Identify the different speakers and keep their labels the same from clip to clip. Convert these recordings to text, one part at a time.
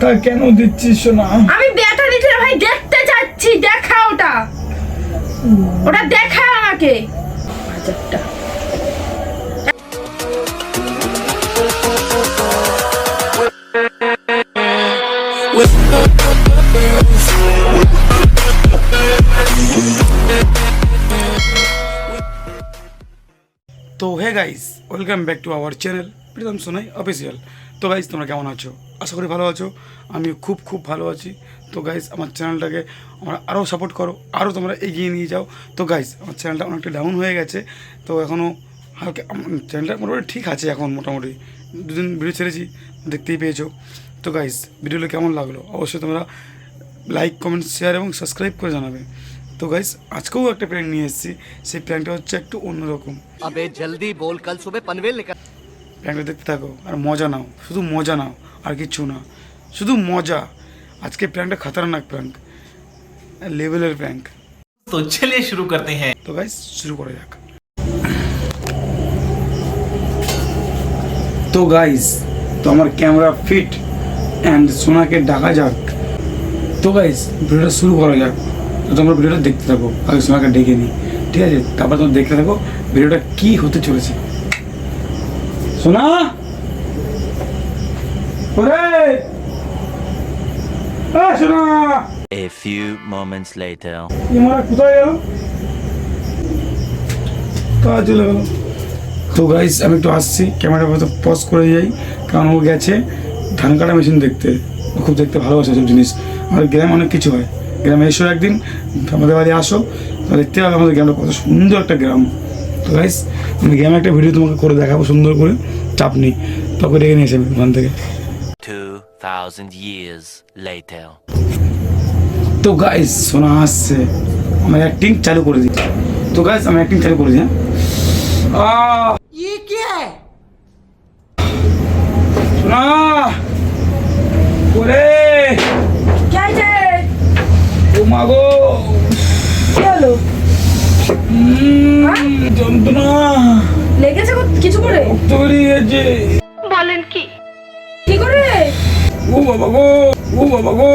Speaker 1: তা কেন দিচ্ছিস শোনা
Speaker 2: আমি ব্যাটা দিতে ভাই দেখতে যাচ্ছি দেখা ওটা। ওটা দেখা আমাকে। বাজারটা।
Speaker 1: তো hey guys welcome back to our channel Pritam Sonai official. তো গাইজ তোমরা কেমন আছো? আশা করি ভালো আছো। আমি খুব খুব ভালো আছি। তো গাইজ আমার চ্যানেলটাকে আমরা আরও সাপোর্ট করো। আরও তোমরা এগিয়ে নিয়ে যাও। তো গাইজ আমার চ্যানেলটা অনেকটা ডাউন হয়ে গেছে। তো এখনও হালকা চ্যানেলটা মোটামুটি ঠিক আছে এখন মোটামুটি। দুদিন ভিডিও ছেড়েছি, দেখতেই পেয়েছ। তো গাইজ ভিডিওটা কেমন লাগল? অবশ্যই তোমরা লাইক কমেন্ট শেয়ার এবং সাবস্ক্রাইব করে জানাবে। তো গাইজ আজকেও একটা প্ল্যান নিয়ে এসেছি। সেই প্ল্যানটা হচ্ছে একটু অন্যরকম।
Speaker 3: আবে জলদি বল, কাল সুবে পানভেল নিকাল
Speaker 1: ব্যাংকটা দেখতে থাকো আর মজা নাও শুধু মজা নাও আর কিচ্ছু না শুধু মজা আজকে প্র্যাঙ্কটা খতরনাক প্র্যাঙ্ক লেভেলের প্র্যাঙ্ক
Speaker 4: তো চলে শুরু করতে হ্যাঁ
Speaker 1: তো গাইস শুরু করা যাক তো গাইস তো আমার ক্যামেরা ফিট অ্যান্ড সোনাকে ডাকা যাক তো গাইস ভিডিওটা শুরু করা যাক তো তোমরা ভিডিওটা দেখতে থাকো আগে সোনাকে ডেকে নিই ঠিক আছে তারপর তোমরা দেখতে থাকো ভিডিওটা কী হতে চলেছে সোনা ওরে! সোনা
Speaker 5: A few moments later.
Speaker 1: ইমারা কোথায় গেল? কাজ চলে গেল? তো গাইস আমি একটু আসছি। ক্যামেরা হয়তো পজ করে যাই কারণ ও গেছে। ধান কাটা মেশিন দেখতে। ও খুব দেখতে ভালোবাসে সব জিনিস। আর গ্রামে অনেক কিছু হয়। গ্রামে এসো একদিন আমাদের বাড়ি আসো। দেখতে হবে আমাদের গ্রামটা কত সুন্দর একটা গ্রাম। তো গাইস আমি গ্রামে একটা ভিডিও তোমাকে করে দেখাবো সুন্দর করে। চাপ নেই। তখন রেখে নিয়েছে আমি ওখান থেকে।
Speaker 5: 2,000 years later.
Speaker 1: তো গাইস শোনা আসছে। আমার অ্যাক্টিং চালু করে দিই। তো গাইস আমি অ্যাক্টিং চালু করে দিই হ্যাঁ? আহ! শোনা ওরে!
Speaker 2: কি হয়েছে
Speaker 1: ও মাগো
Speaker 2: কি হলো
Speaker 1: উম, যন্ত্রণা।
Speaker 2: লেগেছে কিছু করে?
Speaker 1: রক্ত বেরিয়ে গেছে
Speaker 2: বলেন কি? কি করে?
Speaker 1: ও বাবা গো ও বাবা গো!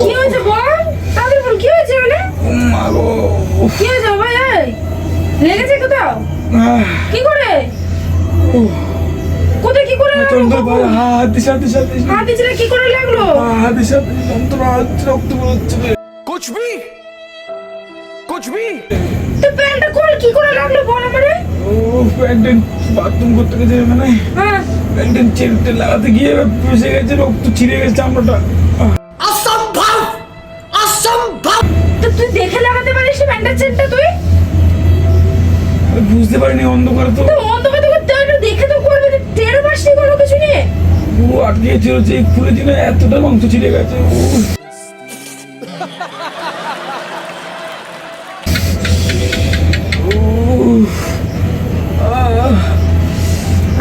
Speaker 2: কি হয়েছে বল? তাদের বল কি হয়েছে কি ভাই লেগেছে কোথাও?
Speaker 1: আহ,
Speaker 2: কি করে? কোথায় কি করে লাগল
Speaker 1: হাত দিশা দিশা
Speaker 2: হাত দিশা কি করে লাগল?
Speaker 1: হ্যাঁ, হাত দিশা যন্ত্রণা হচ্ছে রক্ত বের
Speaker 3: কুছ ভি কুছ ভি
Speaker 2: তো কি করে লাগল বল আমারে?
Speaker 1: ও বাথরুম করতে গেছে মানে।
Speaker 2: হ্যাঁ।
Speaker 1: প্যান্টে চেপটে লাগাতে গিয়ে গেছে রক্ত গেছে চামড়াটা।
Speaker 3: অসম্ভব অসম্ভব।
Speaker 2: তো তুই দেখে লাগাতে পারিস প্যান্টের তুই?
Speaker 1: বুঝতে পারিনি অন্ধকার তো
Speaker 2: অন্ধকার পাসনি কোনো কিছু নিয়ে?
Speaker 1: ও আটকে ছিল যে খুলে দিলে এতটা মাংস ছিঁড়ে গেছে।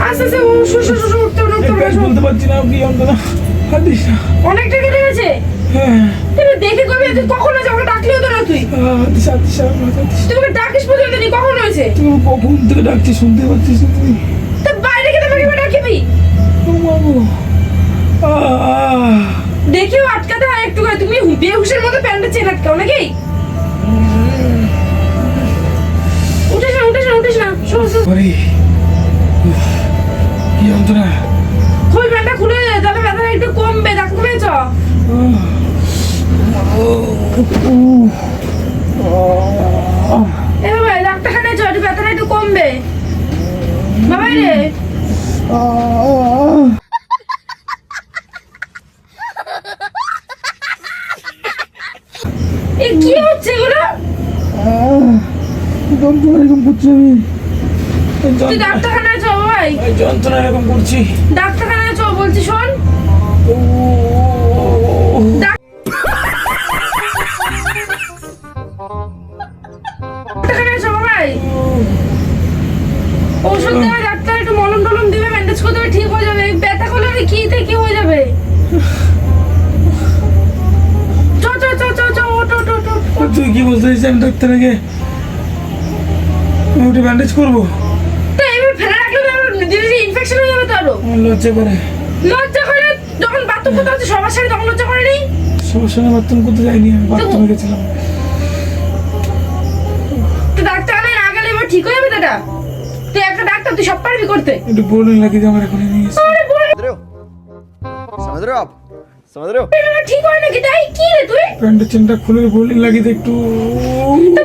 Speaker 2: আস্তে আস্তে ও শুশু শুশু উঠতে উঠতে
Speaker 1: বলতে পারছি না কি যন্ত্রণা? হাত দিস না।
Speaker 2: অনেকটা কেটে গেছে?
Speaker 1: হ্যাঁ।
Speaker 2: দেখে করবি তুই কখন হয়েছে? ডাকলেও তো না তুই। তুই ডাকিস পর্যন্ত কখন হয়েছে?
Speaker 1: তুই কখন থেকে ডাকছিস শুনতে পাচ্ছিস তুই? আহ
Speaker 2: দেখেও আটকাতে হয় একটু করে। তুমি বেহুশের মতো প্যান্টের চেন আটকাও নাকি? উঠিস না উঠিস না উঠিস না শোন শোন।
Speaker 1: কি যন্ত্রণা?
Speaker 2: খুল প্যান্টটা খুলে তাহলে ব্যথাটা একটু কমবে ডাক্তার পেয়েছ এ বাবা ডাক্তারখানায় চ একটু ব্যথাটা একটু কমবে। বাবাই রে। কি হচ্ছে এগুলো?
Speaker 1: যন্ত্রণা এরকম করছি আমি।
Speaker 2: ডাক্তারখানায় চ বাবাই
Speaker 1: এই যন্ত্রণা এরকম করছি।
Speaker 2: ডাক্তারখানায় চ বলছি শোন। ডাক- ডাক্তারখানায় চ বাবাই ওষুধ দেওয়া ডাক্তার একটু মলম টলম দিবে ব্যান্ডেজ করে দেবে ঠিক হয়ে যাবে। ব্যথা করলে আমি কি থেকে কি হয়ে যাবে।
Speaker 1: আর তুই কি বলতে চাইছিস? আমি ডাক্তারকে ওটা ব্যান্ডেজ করব।
Speaker 2: তো এবার ফেলে
Speaker 1: আমার লজ্জা করে।
Speaker 2: লজ্জা করে যখন বাথরুম করতে হচ্ছে সবার সাথে তখন লজ্জা করেনি
Speaker 1: সবার সঙ্গে বাথরুম করতে যাইনি আমি বাথরুমে গেছিলাম।
Speaker 2: তো ডাক্তার না গেলে এবার ঠিক হয়ে যাবে তো এটা? তুই একটা পারতাম তুই সব পারবি করতে?
Speaker 1: একটু বোরিং লাগে আমার এখন
Speaker 2: আরে
Speaker 3: বোরিং সমাজ
Speaker 2: রে ঠিক হয় নাকি? তাই কি রে তুই?
Speaker 1: প্যান্টের চেনটা খুলে বোরিং লাগে একটু।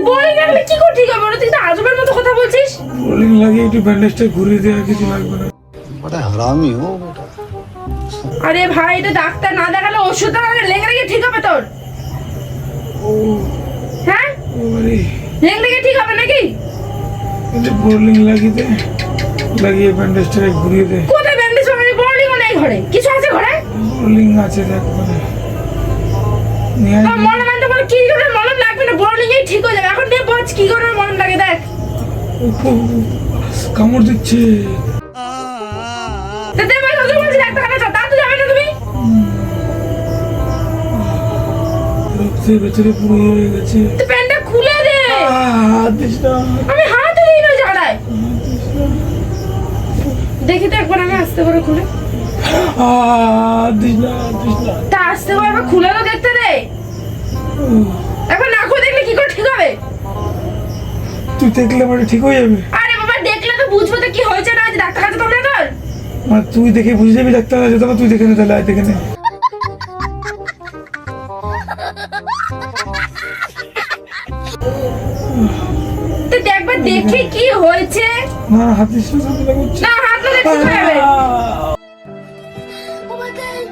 Speaker 2: বোরিং লাগলে কি করে ঠিক হবে? তুই তো আজবের মতো কথা বলছিস।
Speaker 1: বোরিং লাগে একটু ব্যান্ডেজটা ঘুরিয়ে দে কিছু লাগবে না।
Speaker 6: বড় হারামি হো
Speaker 2: আরে ভাই এটা ডাক্তার না দেখালে ওষুধ আর লেগে ঠিক হবে তোর। হ্যাঁ? লেগে ঠিক হবে নাকি?
Speaker 1: একটু বোরিং লাগিয়ে দে লাগিয়ে ব্যান্ডেজটাকে ঘুরিয়ে দে।
Speaker 2: কোথায় ব্যান্ডেজ হবে বোর্ডিংও নেই ঘরে। কিছু আছে ঘরে?
Speaker 1: বোরিং আছে দেখ মানে আয়।
Speaker 2: মলম আনতে বলে কি করে মলম লাগবে না? বোর্ডিং এই ঠিক হয়ে যাবে। এখন দিয়ে বোঝ কি করে মলম লাগে দেখ।
Speaker 1: কামড় দিচ্ছে।
Speaker 2: বলছি তা তো যাবে না তুমি?
Speaker 1: রক্তের ভেতরে পুরো হয়ে গেছে।
Speaker 2: প্যান্টটা খুলে দে।
Speaker 1: হাত দিস না।
Speaker 2: দেখি তো একবার আমি আস্তে করে খুলে। তা আস্তে একবার খুলে তো দেখতে দে। একবার না খুলে দেখলে কি করে ঠিক হবে?
Speaker 1: তুই দেখলে আমার ঠিক হয়ে যাবে।
Speaker 2: আরে বাবা দেখলে তো বুঝব তো কি হয়েছে না আজ ডাক্তার কাছে তোমরা তোর?
Speaker 1: মানে তুই দেখে বুঝে যাবি ডাক্তার আছে তবে তুই দেখে নে তাহলে আয় দেখে নে।
Speaker 2: তো দেখবার দেখে কি হয়েছে।
Speaker 1: না না, হাত দিস না সামনে লাগুচ্ছে
Speaker 2: না হাত না দেখতে ঠিক হয়ে যাবে
Speaker 7: Oh my god!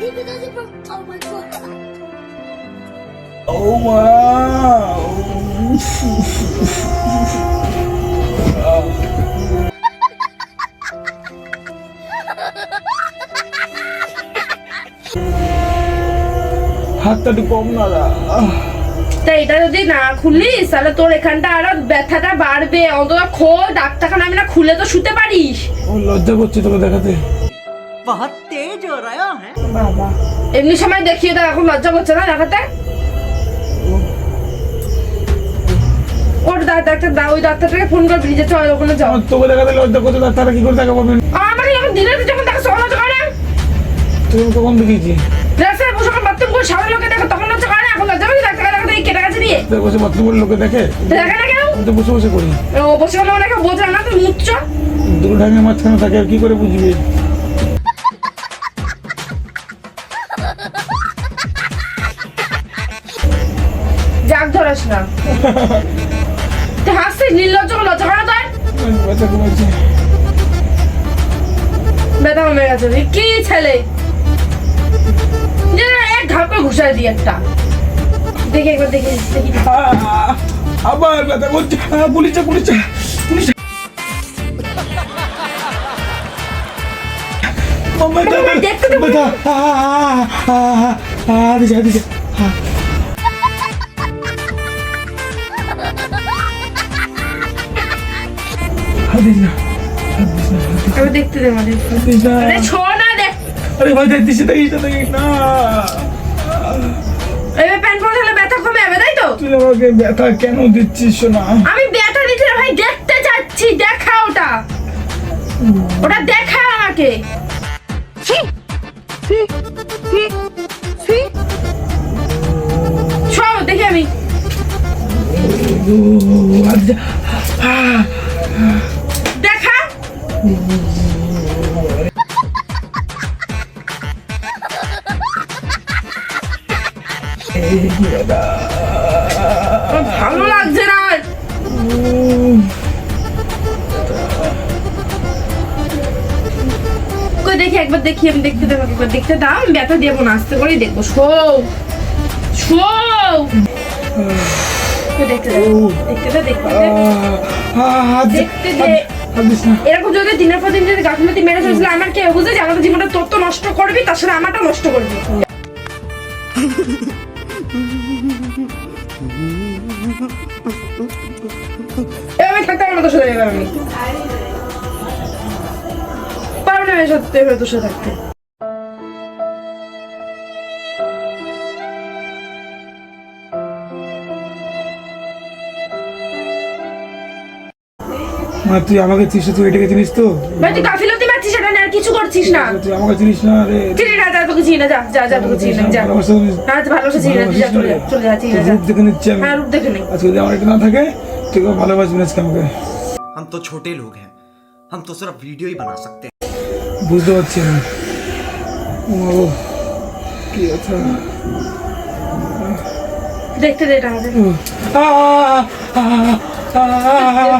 Speaker 7: He doesn't from. Oh my god!
Speaker 1: ও মা হাতটা একটু কম না দা
Speaker 2: তা এটা যদি না খুলিস তাহলে তোর এখানটা আরও ব্যথাটা বাড়বে। অন্তত খোল ডাক্তারখানা আমি না খুলে তো শুতে পারিস।
Speaker 1: লজ্জা করছে তোকে দেখাতে।
Speaker 2: বাবা। এমনি সময় দেখিয়ে দাও এখন লজ্জা করছে না দেখাতে? ওর দা- ডাক্তার দা ওই ডাক্তারটাকে ফোন চল ওখানে যাও।
Speaker 1: তোকে দেখাতে লজ্জা করছে তারা কি করে দেখা পাবেন
Speaker 2: আমাকে যখন দিনে যখন দেখা সব করে না।
Speaker 1: তুই আমাকে কখন দেখিয়েছি
Speaker 2: রাস্তায় বসে যখন বাথরুম করে সামনে লোকে দেখো তখন লজ্জা করে না এখন লজ্জা করে ডাক্তার দেখাতে এই কেটে গেছে দিয়ে
Speaker 1: তোর বসে বাথরুমের লোকে দেখে?
Speaker 2: দেখে না কেন
Speaker 1: আমি তো বসে বসে করি।
Speaker 2: ও বসে গেলে অনেকে বোঝে না মুচ্ছ।
Speaker 1: দুটো ঢাঙের মাঝখানে থাকে আর কি করে বুঝবি?
Speaker 2: ধরাস না। তুই হাসছিস নির্লজ্জ করে লজ্জা করে তাই
Speaker 1: ব্যথা কমেছে
Speaker 2: ব্যথা কমে গেছে তুই কি ছেলে? এক ঘুষাই দিই একটা। দেখি একবার দেখি দেখি
Speaker 1: আবার ব্যথা করছে পুলিশে পুলিশে পুলিশে।
Speaker 2: দেখতে দে মানে। আরে
Speaker 1: ভাই না। না
Speaker 2: ব্যথা কমে যাবে তাই তো?
Speaker 1: তুই আমাকে ব্যথা কেন দিচ্ছিস শোনা
Speaker 2: আমি ব্যথা দিচ্ছি না ভাই দেখতে যাচ্ছি দেখা ওটা। ওটা দেখা আমাকে। সব দেখি আমি। দেখা? ভালো লাগছে না। দেখি, একবার দেখি, আমি দেখতে একবার দেখতে দাও। আমি ব্যথা দেবো না, আস্তে করেই দেখব। শো শো দেখতে দেখতে দেখতে যদি দিনের পর দিন মেরে আমার কে বুঝে যে আমাদের জীবনটা তোর তো নষ্ট করবি তাছাড়া আমারটা নষ্ট করবি। এভাবে থাকতে পারব তোর সাথে আমি। পারব না আমি সত্যি তোর সাথে থাকতে।
Speaker 1: মানে তুই আমাকে তুই তুই এটাকে চিনিস তো?
Speaker 2: ভাই তুই আর কিছু করছিস না
Speaker 1: তুই আমাকে চিনিস না রে
Speaker 2: চিনি না যা তোকে চিনি না যা যা যা তোকে চিনি না যা
Speaker 1: ভালোবাসা করিস।
Speaker 2: হ্যাঁ তো ভালোবাসা চিনি না তুই যা চলে যা চলে যা চিনি না
Speaker 1: তোর
Speaker 2: যা
Speaker 1: রূপ দেখে নিচ্ছি আমি
Speaker 2: হ্যাঁ রূপ দেখে নেই
Speaker 1: আজকে যদি আমার এটা না থাকে তুই কেউ ভালোবাসবি না আজকে আমাকে
Speaker 3: हम तो छोटे लोग हैं हम तो सिर्फ वीडियो ही बना सकते हैं
Speaker 1: বুঝতে পারছি না ও কি আছে
Speaker 2: দেখতে দে এটা আমাকে
Speaker 1: আ, আ, আ, আ,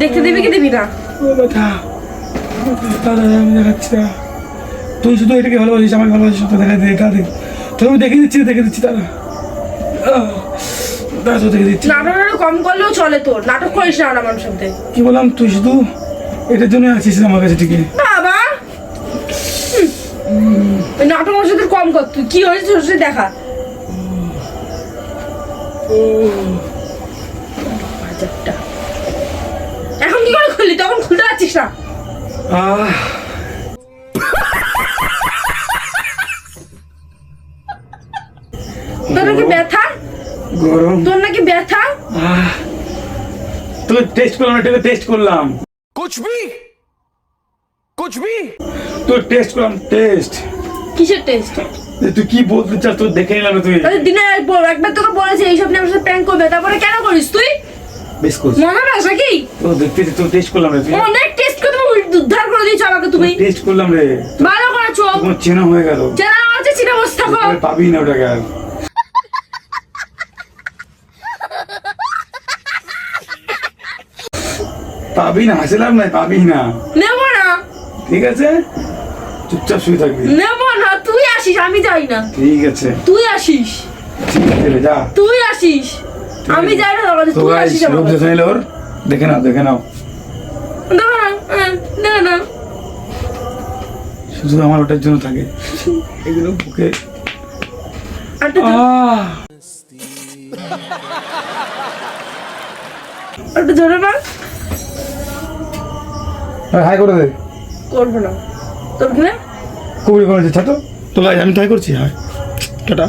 Speaker 2: দেখতে দিবি কি দিবি না?
Speaker 1: আমি দেখাচ্ছি না তুই শুধু এটাকে ভালোবাসিস আমাকে ভালোবাসিস তো দেখা দিই তোর আমি দেখে দিচ্ছি দেখে দিচ্ছি দাদা দাদা তো দেখে দিচ্ছি।
Speaker 2: নাটক কম করলেও চলে তোর। নাটক করিস না আমার সাথে
Speaker 1: কি বললাম তুই শুধু এটার জন্য আছিস আমার কাছে ঠিকই।
Speaker 2: নাটক আমার কম কর তুই। কি হয়েছে তোর দেখা? এখন কি করে খুললি? তখন খুলতে পারছিস না। নাকি ব্যথা?
Speaker 1: গরম।
Speaker 2: তোর নাকি ব্যথা?
Speaker 1: তুই টেস্ট করলাম এটাকে টেস্ট করলাম।
Speaker 3: কুছ ভি কুছ ভি
Speaker 1: তুই টেস্ট করলাম টেস্ট
Speaker 2: কিসের টেস্ট
Speaker 1: তুই কি বলতে চাস তোর দেখে নিলাম না তুই।
Speaker 2: দিনে একবার একবার তোকে বলেছে এইসব নিয়ে আমার সাথে প্র্যাঙ্ক করবে তারপরে কেন করিস তুই?
Speaker 1: বেশ করছিস
Speaker 2: মনে
Speaker 1: তো দেখতে তোর টেস্ট করলাম রে
Speaker 2: অনেক টেস্ট করে তুমি উদ্ধার করে দিয়েছ আমাকে তুমি।
Speaker 1: টেস্ট করলাম রে।
Speaker 2: ভালো করেছ।
Speaker 1: তোমার চেনা হয়ে গেল।
Speaker 2: আছে চিনে বসে থাকো।
Speaker 1: পাবি না ওটাকে আর। পাবি না হাসিলাম নাই পাবি না।
Speaker 2: নেব না।
Speaker 1: ঠিক আছে? চুপচাপ শুয়ে থাকবি।
Speaker 2: নেব না আসিস আমি যাই না।
Speaker 1: ঠিক আছে।
Speaker 2: তুই আসিস।
Speaker 1: ঠিক আছে যা।
Speaker 2: তুই আসিস। আমি যাই না
Speaker 1: তো
Speaker 2: তুই আসিস আমার
Speaker 1: দেখে। ওর। দেখে নাও দেখে নাও।
Speaker 2: না, হ্যাঁ, না।
Speaker 1: শুধু আমার ওটার জন্য থাকে। এগুলো বুকে।
Speaker 2: একটু জোরে
Speaker 1: হাই করে দে।
Speaker 2: করব না। তোর কি না
Speaker 1: ছাতো তো। তো গাইজ আমি তাই করছি? হ্যাঁ। টাটা।